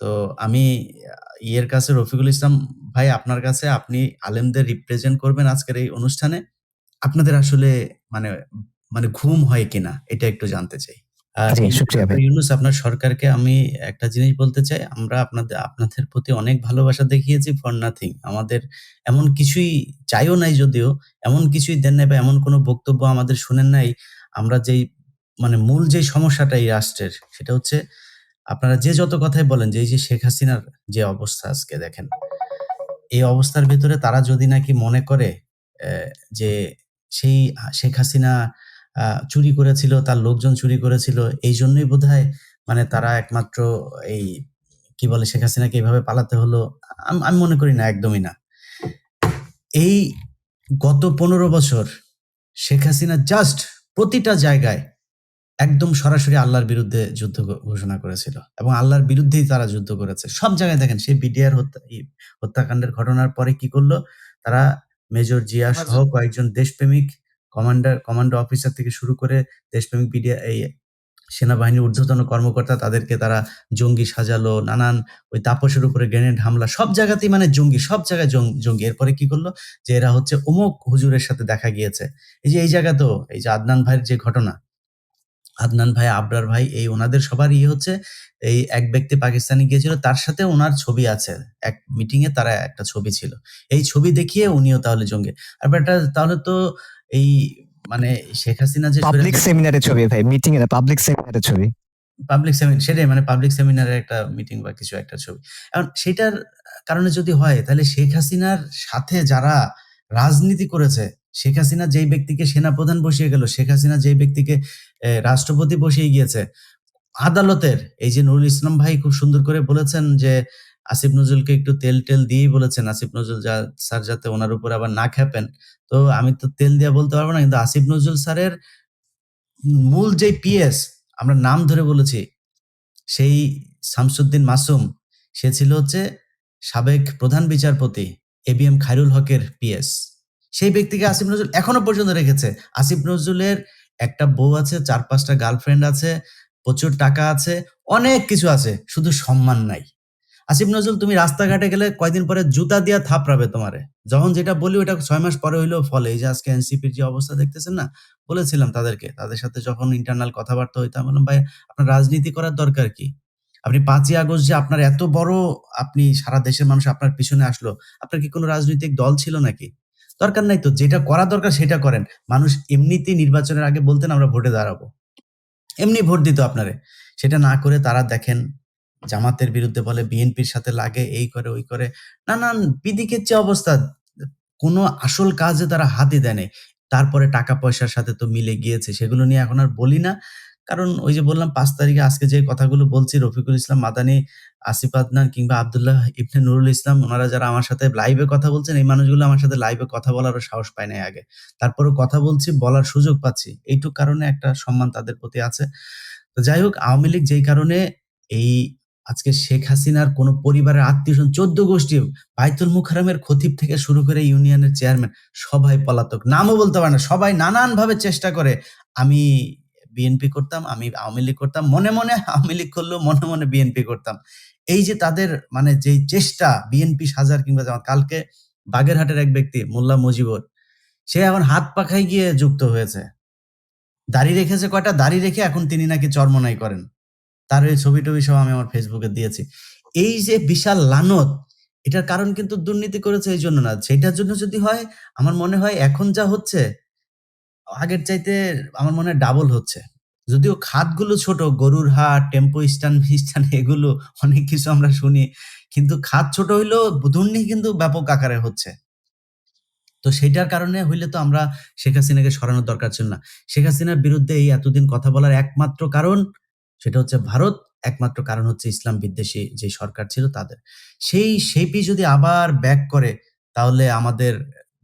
তো আমি ইয়ের কাছে রফিকুল ইসলাম ভাই আপনার কাছে আপনি আলেমদের রিপ্রেজেন্ট করবেন আজকের এই অনুষ্ঠানে। আপনাদের আসলে মানে মানে ঘুম হয় কিনা? এটা একটু জানতে চাই। আর জি, শুকরিয়া ভাই। ইউনুস আপনার সরকারকে আমি একটা জিনিস বলতে চাই। আমরা আপনাদে আপনাদের প্রতি অনেক ভালোবাসা দেখিয়েছি ফর নাথিং। আমাদের এমন কিছুই চাইও নাই যদিও, এমন কিছুই দেন নাই বা এমন কোনো বক্তব্য আমাদের শুনেন নাই। আমরা যেই মানে মূল যেই সমস্যাটা এই রাষ্ট্রের সেটা হচ্ছে আপনারা যে যত কথাই বলেন যে এই যে শেখ হাসিনার যে অবস্থা আজকে দেখেন। এই অবস্থার ভিতরে তারা যদি নাকি মনে করে যে সেই শেখ হাসিনা চুরি করেছিল, তার লোকজন চুরি করেছিল। এইজন্যই বোধহয় মানে তারা একমাত্র এই কি বলে শেখ হাসিনাকে এভাবে পালাতে হলো। আম মনে করি না, একদমই না। এই গত ১৫ বছর শেখ হাসিনা জাস্ট প্রতিটা জায়গায় একদম সরাসরি আল্লাহর বিরুদ্ধে যুদ্ধ ঘোষণা করেছিল এবং আল্লাহর বিরুদ্ধেই তারা যুদ্ধ করেছে। সব জায়গায় দেখেন সেই বিডিআর হত্যা হত্যাকাণ্ডের ঘটনার পরে কি করল তারা মেজর জিয়া সহ। কয়েকজন দেশপ্রেমিক কমান্ডার কমান্ডো অফিসার থেকে শুরু করে দেশপ্রেমিক বিডিআ এই সেনাবাহিনীর ঊর্ধ্বতন কর্মকর্তা তাদেরকে তারা জঙ্গি সাজালো। নানান ওই তাপসের উপরে গ্রেনেড হামলা সব জায়গাতেই মানে জঙ্গি, সব জায়গায় জঙ্গি। এরপরে কি করল যে এরা হচ্ছে অমুক হুজুরের সাথে দেখা গিয়েছে। এই যে এই জায়গাতেও এই যে আদনান ভাইয়ের যে ঘটনা, আদনান ভাই, আবরার ভাই এই ওনাদের সবার ইয়ে হচ্ছে এই এক ব্যক্তি পাকিস্তানে গিয়েছিল তার সাথে ওনার ছবি আছে। এক মিটিং এ তারা একটা ছবি ছিল। এই ছবি দেখিয়ে উনিও তাহলে জঙ্গি। আর বেটা তাহলে তো এই মানে শেখ হাসিনা যে পাবলিক সেমিনারের ছবি ভাই। মিটিং এ পাবলিক সেমিনারের ছবি। পাবলিক সেমিনার সেটাই মানে পাবলিক সেমিনারের একটা মিটিং বা কিছু একটা ছবি। এখন সেটার কারণে যদি হয় তাহলে শেখ হাসিনার সাথে যারা রাজনীতি করেছে, শেখ হাসিনা যেই ব্যক্তিকে সেনাপ্রধান বসিয়ে গেল, শেখ হাসিনা যেই ব্যক্তিকে রাষ্ট্রপতি বসিয়ে গিয়েছে, আদালতের এই যে নুরুল ইসলাম ভাই খুব সুন্দর করে বলেছেন যে আসিফ নজরুলকে একটু তেল-টেল দিয়েই বলেছেন আসিফ নজরুল যা স্যার যাতে ওনার উপর আবার না ক্ষেপেন। তো আমি তো তেল দিয়া বলতে পারব না। কিন্তু আসিফ নজরুল স্যারের মূল যে পিএস আমরা নাম ধরে বলেছি, সেই শামসুদ্দিন মাসুম সে ছিল হচ্ছে সাবেক প্রধান বিচারপতি এবিএম খায়রুল হকের পিএস। সেই ব্যক্তিকে আসিফ নজরুল এখনও পর্যন্ত রেখেছে। আসিফ নজরুলের একটা বউ আছে, চার পাঁচটা গার্লফ্রেন্ড আছে, প্রচুর টাকা আছে, অনেক কিছু আছে। শুধু সম্মান নাই। আসিফ নজরুল তুমি রাস্তাঘাটে গেলে কয়দিন পরে জুতা দিয়া থাপড়াবে তোমারে। যখন যেটা বলি ওটা ছয় মাস পরে হইলেও ফলে। এই যে আজকে এনসিপির যে অবস্থা দেখতেছেন না? বলেছিলাম তাদেরকে। তাদের সাথে যখন ইন্টারনাল কথাবার্তা হইতো আমি বললাম, "ভাই আপনার রাজনীতি করার দরকার কি? আপনি পাঁচই আগস্ট যে আপনার এত বড় আপনি সারা দেশের মানুষ আপনার পিছনে আসলো, আপনার কি কোনো রাজনৈতিক দল ছিল নাকি? দরকার নাই তো। যেটা করা দরকার সেটা করেন। মানুষ এমনিতেই নির্বাচনের আগে বলতেন আমরা ভোটে দাঁড়াবো। এমনি ভোট দিত আপনারে। সেটা না করে তারা দেখেন জামাতের বিরুদ্ধে বলে, বিএনপির সাথে লাগে, এই করে, ওই করে। নানান পিদিকের যে অবস্থা, কোনো আসল কাজে তারা হাতই দেয়। তারপরে টাকা পয়সার সাথে তো মিলে গিয়েছে। সেগুলো নিয়ে এখন আর বলি না। কারণ ওই যে বললাম পাঁচ তারিখে আজকে যে কথাগুলো বলছি রফিকুল ইসলাম মাদানি, আসিফ আদনান কিংবা আব্দুল্লাহ ইবনে নুরুল ইসলাম ওনারা যারা আমার সাথে লাইভে কথা বলছেন, এই মানুষগুলো আমার সাথে লাইভে কথা বলারও সাহস পায় নাই আগে। তারপরেও কথা বলছি, বলার সুযোগ পাচ্ছি। এইটুক কারণে একটা সম্মান তাদের প্রতি আছে। তো যাই হোক আওয়ামী লীগ যেই কারণে এই আজকে শেখ হাসিনার কোনো পরিবারের আত্মীয়স্বজন ১৪ গোষ্ঠী বায়তুল মুকাররমের খতিব থেকে শুরু করে ইউনিয়নের চেয়ারম্যান সবাই পলাতক। নামও বলতে পারে না। সবাই নানানভাবে চেষ্টা করে। আমি বিএনপি করতাম, আমি আওয়ামী লীগ করতাম। মনে, মনে আওয়ামী লীগ করলেও মনে, মনে বিএনপি করতাম। এই যে তাদের মানে যেই চেষ্টা বিএনপি সাজার কিংবা যেমন কালকে বাগেরহাটের এক ব্যক্তি মোল্লা মুজিবুর, সে এখন হাত পাখায় গিয়ে যুক্ত হয়েছে। দাড়ি রেখেছে কয়টা? দাড়ি রেখে এখন তিনি নাকি চরমোনাই করেন। তার ওই ছবি-টবি সব আমি আমার ফেসবুকে দিয়েছি। এই যে বিশাল লানত, এটার কারণ কিন্তু দুর্নীতি করেছে এই জন্য না। সেটার জন্য যদি হয় আমার মনে হয় এখন যা হচ্ছে, আগের চাইতে আমার মনে হয় ডাবল হচ্ছে। যদিও খাতগুলো ছোট, গরুর হাট, টেম্পো স্ট্যান্ড ফিস্ট্যান্ড এগুলো অনেক কিছু আমরা শুনি। কিন্তু খাত ছোট হইলেও দুর্নীতি কিন্তু ব্যাপক আকারে হচ্ছে। তো সেইটার কারণে হইলে তো আমরা শেখ হাসিনাকে সরানোর দরকার ছিল না। শেখ হাসিনার বিরুদ্ধে এই এতদিন কথা বলার একমাত্র কারণ সেটা হচ্ছে ভারত, একমাত্র কারণ হচ্ছে ইসলাম বিদ্বেষী যে সরকার ছিল তাদের। সেই শেপই যদি আবার ব্যাক করে তাহলে আমাদের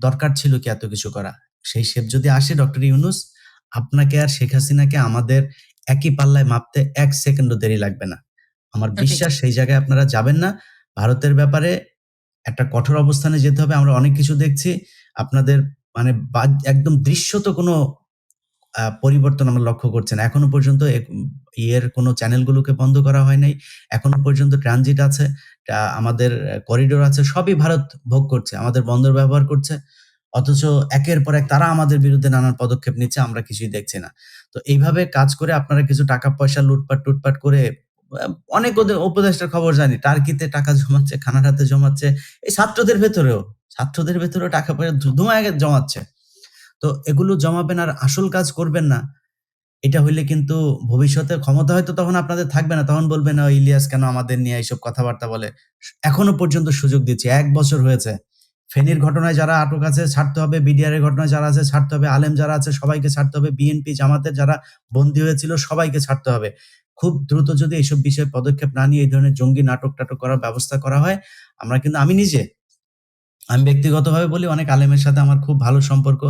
দরকার ছিল কি এত কিছু করা? সেই শেপ যদি আসে ডক্টর ইউনুস, আপনাকে আর শেখ হাসিনাকে আমাদের একই পাল্লায় মাপতে ১ সেকেন্ডও দেরি লাগবে না। আমার বিশ্বাস সেই জায়গায় আপনারা যাবেন না। ভারতের ব্যাপারে একটা কঠোর অবস্থানে যেতে হবে। আমরা অনেক কিছু দেখছি। আপনাদের মানে একদম দৃশ্যত কোনো পরিবর্তন আমরা লক্ষ্য করছি না। এখনও পর্যন্ত এক ইয়ের কোনো চ্যানেলগুলোকে বন্ধ করা হয় নাই। এখনও পর্যন্ত ট্রানজিট আছে। আমাদের করিডোর আছে। সবই ভারত ভোগ করছে। আমাদের বন্দর ব্যবহার করছে। অথচ একের পর এক তারা আমাদের বিরুদ্ধে নানান পদক্ষেপ নিচ্ছে, আমরা কিছুই দেখছি না। তো এইভাবে কাজ করে আপনারা কিছু টাকা-পয়সা লুটপাট-টুটপাট করে অনেক ওদের উপদেষ্টার খবর জানি। টার্কিতে টাকা জমাচ্ছে, কানাডাতে জমাচ্ছে। এই ছাত্রদের ভেতরেও, ছাত্রদের ভেতরেও টাকা-পয়সা ধু ধুমায় জমাচ্ছে। তো এগুলো জমাবেন আর আসল কাজ করবেন না। এটা হইলে কিন্তু ভবিষ্যতে ক্ষমতা হয়তো তখন আপনাদের থাকবে না। তখন বলবেন, "ও ইলিয়াস কেন আমাদের নিয়ে এইসব কথাবার্তা বলে?" এখনও পর্যন্ত সুযোগ দিচ্ছে এক বছর হয়েছে। ফেনীর ঘটনায় যারা আটক আছে ছাড়তে হবে। বিডিআর এর ঘটনায় যারা আছে ছাড়তে হবে। আলেম যারা আছে সবাইকে ছাড়তে হবে। বিএনপি, জামাতের যারা বন্দী হয়েছিল সবাইকে ছাড়তে হবে। খুব দ্রুত যদি এইসব বিষয়ে পদক্ষেপ না নিয়ে এই ধরনের জঙ্গি নাটক-টাটক করার ব্যবস্থা করা হয়, আমরা কিন্তু আমি নিজে, আমি ব্যক্তিগতভাবে বলি অনেক আলেমের সাথে আমার খুব ভালো সম্পর্ক।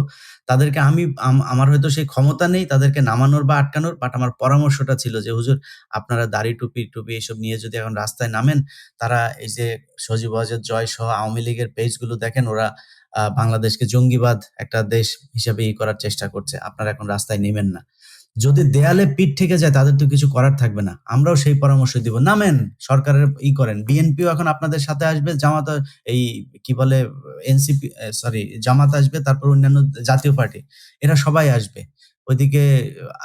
তাদেরকে আমি আম আমার হয়তো সেই ক্ষমতা নেই তাদেরকে নামানোর বা আটকানোর। বাট আমার পরামর্শটা ছিল যে, "হুজুর আপনারা দাড়ি, টুপি-টুপি এসব নিয়ে যদি এখন রাস্তায় নামেন, তারা এই যে সজীব ওয়াজেদ জয় সহ আওয়ামী লীগের পেজগুলো দেখেন ওরা বাংলাদেশকে জঙ্গিবাদ একটা দেশ হিসেবে ই করার চেষ্টা করছে। আপনারা এখন রাস্তায় নেমেন না।" যদি দেয়ালে পিঠ ঠেকে যায় তাদের তো কিছু করার থাকবে না। আমরাও সেই পরামর্শ দিব। নামেন, সরকারের ই করেন। বিএনপিও এখন আপনাদের সাথে আসবে। জামাত এই কি বলে এনসিপি সরি জামাত আসবে, তারপর অন্যান্য জাতীয় পার্টি। এরা সবাই আসবে। ওইদিকে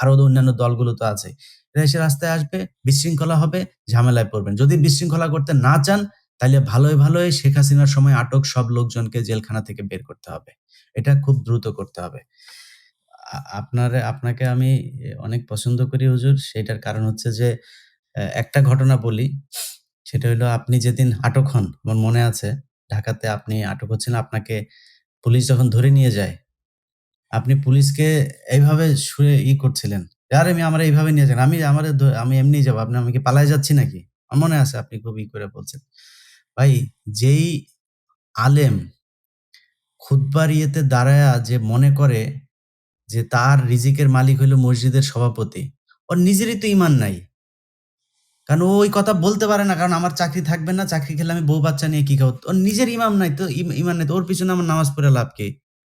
আরও অন্যান্য দলগুলো তো আছে এরা এসে রাস্তায় আসবে, বিশৃঙ্খলা হবে, ঝামেলায় পড়বেন। যদি বিশৃঙ্খলা করতে না চান, তাহলে ভালোই, ভালোই শেখ হাসিনার সময় আটক সব লোকজনকে জেলখানা থেকে বের করতে হবে। এটা খুব দ্রুত করতে হবে। আপনারে আপনাকে আমি অনেক পছন্দ করি হুজুর। সেটার কারণ হচ্ছে যে একটা ঘটনা বলি। সেটা হইল আপনি যেদিন আটক হন, আমার মনে আছে ঢাকাতে আপনি আটক হচ্ছেন, আপনাকে পুলিশ যখন ধরে নিয়ে যায়, আপনি পুলিশকে এইভাবে শুয়ে ই করছিলেন। "আরে মিয়া আমারে এইভাবে নিয়ে যান। আমি আমারে আমি এমনিই যাব। আপনি আমি কি পালায়ে যাচ্ছি নাকি?" আমার মনে আছে আপনি খুব ই করে বলছেন। ভাই যেই আলেম খুতবার ইয়েতে দাঁড়ায়া যে মনে করে যে তার রিজিকের মালিক হইল মসজিদের সভাপতি, ওর নিজেরই তো ইমান নাই। কারণ ও ওই কথা বলতে পারে না। কারণ আমার চাকরি থাকবে না। চাকরি খেলে আমি বউ-বাচ্চা নিয়ে কি খাব? ওর নিজের ইমাম নাই তো ইমান নাই তো ওর পিছনে আমার নামাজ পড়ে লাভ কি?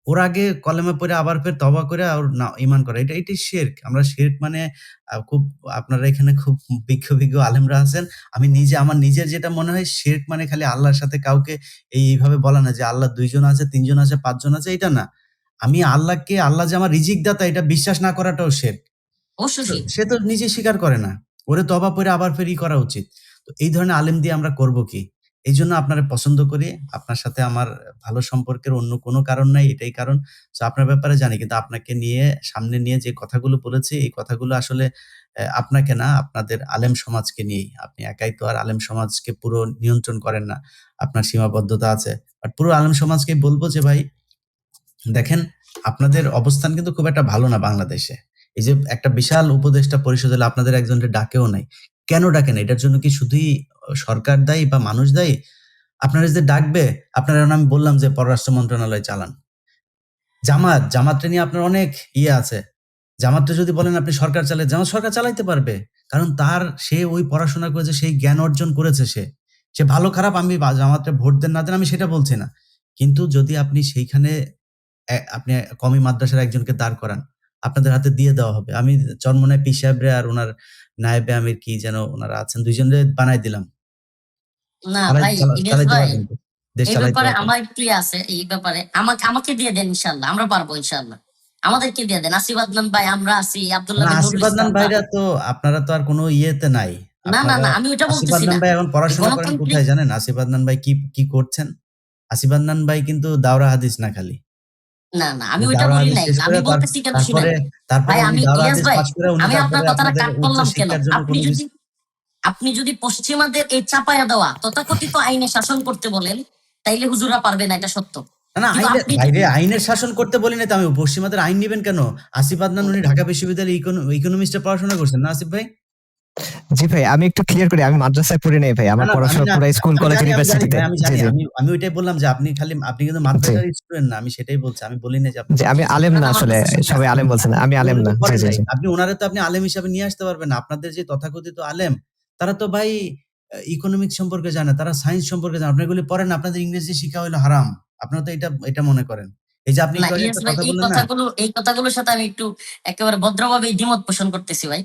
ওর আগে কলেমা পড়ে আবার ফের তবা করে ওর না ঈমান করে। এটা এটাই শিরক। আমরা শিরক মানে খুব আপনারা এখানে খুব বিজ্ঞ, বিজ্ঞ আলেমরা আছেন। আমি নিজে আমার নিজের যেটা মনে হয় শিরক মানে খালি আল্লাহর সাথে কাউকে এই এইভাবে বলা না যে আল্লাহ দুইজন আছে, তিনজন আছে, পাঁচজন আছে এটা না। আমি আল্লাহকে আল্লাহ যে আমার রিজিক দাতা এটা বিশ্বাস না করাটাও। অবশ্যই সে তো নিজে স্বীকার করে না। ওরে তওবা পইড়া আবার ফেরি করা উচিত। তো এই ধরনের আলেম দিয়ে আমরা করব কি? এই জন্য আপনারা পছন্দ করি। আপনার সাথে আমার ভালো সম্পর্কের অন্য কোনো কারণ নাই, এটাই কারণ। সো আপনার ব্যাপারে জানি। কিন্তু আপনাকে নিয়ে সামনে নিয়ে যে কথাগুলো বলেছি, এই কথাগুলো আসলে আপনাকে না, আপনাদের আলেম সমাজকে নিয়েই। আপনি একাই তো আর আলেম সমাজকে পুরো নিয়ন্ত্রণ করেন না। আপনার সীমাবদ্ধতা আছে। বাট পুরো আলেম সমাজকেই বলব যে ভাই, দেখেন আপনাদের অবস্থান কিন্তু খুব একটা ভালো না বাংলাদেশে। এই যে একটা বিশাল উপদেষ্টা পরিষদ হলে আপনাদের একজনকে ডাকেও নাই। কেন ডাকে নাই? এটার জন্য কি শুধুই সরকার দায়ী বা মানুষ দায়ী? আপনারা যে ডাকবে, আপনারা আমি বললাম যে পররাষ্ট্র মন্ত্রণালয় চালান। জামাত, জামাতরে নিয়ে আপনার অনেক ইয়ে আছে। জামাতটা যদি বলেন আপনি সরকার চালায়, জামাত সরকার চালাইতে পারবে। কারণ তার সে ওই পড়াশোনা করেছে, সেই জ্ঞান অর্জন করেছে সে। সে ভালো খারাপ আমি বা জামাতরে ভোট দেন না দেন আমি সেটা বলছি না। কিন্তু যদি আপনি সেইখানে আপনি কমি মাদ্রাসার একজনকে দাঁড় করান, আপনাদের হাতে দিয়ে দেওয়া হবে। আমি চরমোনাই পীর সাহেবরে আর ওনার নায়েবে আমির কি যেন ওনারা আছেন ২ জনরে বানায় দিলাম। না ভাই, চালা ইলিয়াস চালাইতে ভাই, পারবেন তো? দেশ এই ব্যাপারে আমার একটু আছে এই ব্যাপারে। আমাকে আমাকে দিয়ে দেন ইনশাআল্লাহ। আমরা পারব ইনশাআল্লাহ। আমাদেরকে দিয়ে দেন। আসিফ আদনান ভাই আমরা আছি, আব্দুল্লাহ আসিফ আদনান ভাইরা তো আপনারা তো আর কোনো ইয়েতে নাই। না, না, না আমি ওইটা বলতেছি না। ভাই এখন পড়াশোনা করেন কোথায় জানেন? আসিফ আদনান ভাই কি, কি করছেন? আসিফ আদনান ভাই কিন্তু দাওরা হাদিস না খালি। না, না আমি ওইটা বলি নাই। আমি বলতেছি কেন শুনেন। ভাই আমি হাদিস ভাই, আমি আপনার কথাটা কাট করলাম কেন? আপনি যদি আপনি যদি পশ্চিমাদের এই চাপায়া দেওয়া তথাকথিত আইনে শাসন করতে বলেন, তাইলে হুজুররা পারবে না এটা সত্য। না, না আইনের শাসন করতে বলি নাই তো আমি। পশ্চিমাদের আইন নিবেন কেন? আসিফ আদনান উনি ঢাকা বিশ্ববিদ্যালয়ে ইকোনো ইকোনমিক্স পড়াশোনা করছেন না আসিফ ভাই? জি ভাই, আমি একটু ক্লিয়ার করি। আমি মাদ্রাসায় পড়ি নাই ভাই। আমার পড়াশোনা না পুরা স্কুল, কলেজ, ইউনিভার্সিটিতে। আমি জি, জি। আমি আমি ওইটাই বললাম যে আপনি খালি আপনি কিন্তু মাদ্রাসার স্টুডেন্ট না। আমি সেটাই বলছি। আমি বলি নাই যে আপনি আমি আলেম না আসলে। সবাই আলেম বলছেন। আমি আলেম না। জি, জি, আপনি উনারে তো আপনি আলেম হিসাবে নিয়ে আসতে পারবেন না। আপনাদের যে তথাকথিত আলেম, তারা তো ভাই ইকোনমিক্স সম্পর্কে জানে, তারা সায়েন্স সম্পর্কে জানে। আপনি এগুলি পড়েন আপনাদের ইংরেজি শিখা হইল হারাম। আপনারা তো এটা এটা মনে করেন। এই যে আপনি না কথাগুলো এই কথাগুলোর সাথে আমি একটু একেবারে ভদ্রভাবে দ্বিমত পোষণ করতেছি ভাই